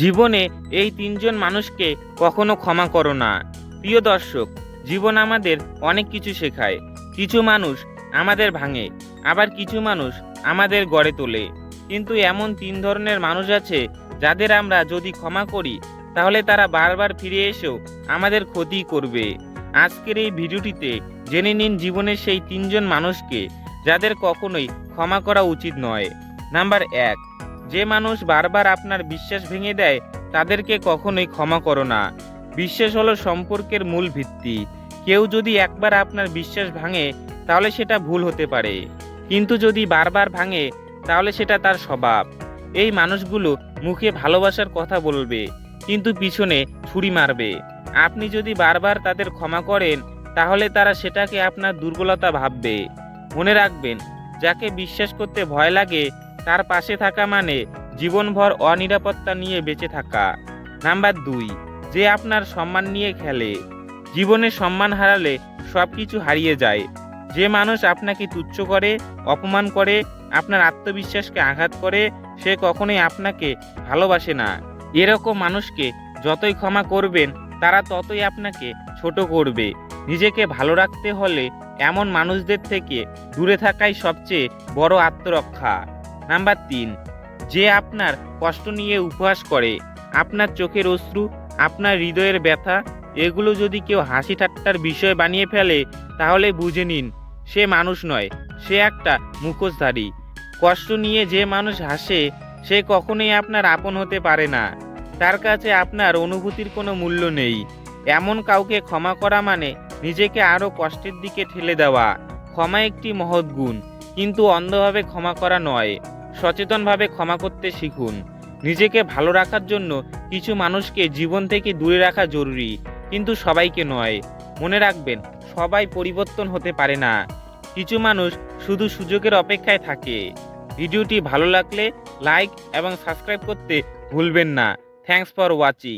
জীবনে এই তিনজন মানুষকে কখনো ক্ষমা করো না। প্রিয় দর্শক, জীবন আমাদের অনেক কিছু শেখায়। কিছু মানুষ আমাদের ভাঙে, আবার কিছু মানুষ আমাদের গড়ে তোলে। কিন্তু এমন তিন ধরনের মানুষ আছে যাদের আমরা যদি ক্ষমা করি, তাহলে তারা বারবার ফিরে এসেও আমাদের ক্ষতি করবে। আজকের এই ভিডিওটিতে জেনে নিন জীবনের সেই তিনজন মানুষকে যাদের কখনোই ক্ষমা করা উচিত নয়। নাম্বার এক যে মানুষ বারবার আপনার বিশ্বাস ভেঙে দেয়, তাদেরকে কখনোই ক্ষমা করো না। বিশ্বাস হলো সম্পর্কের মূল ভিত্তি। কেউ যদি একবার আপনার বিশ্বাস ভাঙে, তাহলে সেটা ভুল হতে পারে। কিন্তু যদি বারবার ভাঙে, তাহলে সেটা তার স্বভাব। এই মানুষগুলো মুখে ভালোবাসার কথা বলবে, কিন্তু পিছনে ছুরি মারবে। আপনি যদি বারবার তাদের ক্ষমা করেন, তাহলে তারা সেটাকে আপনার দুর্বলতা ভাববে। মনে রাখবেন, যাকে বিশ্বাস করতে ভয় লাগে তার পাশে থাকা মানে জীবনভর অনিরাপত্তা নিয়ে বেঁচে থাকা। নাম্বার দুই, যে আপনার সম্মান নিয়ে খেলে। জীবনে সম্মান হারালে সব কিছু হারিয়ে যায়। যে মানুষ আপনাকে তুচ্ছ করে, অপমান করে, আপনার আত্মবিশ্বাসকে আঘাত করে, সে কখনোই আপনাকে ভালোবাসে না। এরকম মানুষকে যতই ক্ষমা করবেন, তারা ততই আপনাকে ছোট করবে। নিজেকে ভালো রাখতে হলে এমন মানুষদের থেকে দূরে থাকাই সবচেয়ে বড় আত্মরক্ষা। নাম্বার তিন, যে আপনার কষ্ট নিয়ে উপহাস করে, আপনার চোখের অশ্রু, আপনার হৃদয়ের ব্যথা, এগুলো যদি কেউ হাসি ঠাট্টার বিষয় বানিয়ে ফেলে, তাহলে বুঝে নিন, সে মানুষ নয়, সে একটা মুখোশধারী। কষ্ট নিয়ে যে মানুষ হাসে, সে কখনোই আপনার আপন হতে পারে না। তার কাছে আপনার অনুভূতির কোনো মূল্য নেই। এমন কাউকে ক্ষমা করা মানে নিজেকে আরও কষ্টের দিকে ঠেলে দেওয়া। ক্ষমা একটি মহৎ গুণ, কিন্তু অন্ধভাবে ক্ষমা করা নয়। সচেতনভাবে ক্ষমা করতে শিখুন। নিজেকে ভালো রাখার জন্য কিছু মানুষকে জীবন থেকে দূরে রাখা জরুরি, কিন্তু সবাইকে নয়। মনে রাখবেন, সবাই পরিবর্তন হতে পারে না। কিছু মানুষ শুধু সুযোগের অপেক্ষায় থাকে। ভিডিওটি ভালো লাগলে লাইক এবং সাবস্ক্রাইব করতে ভুলবেন না। Thanks for watching.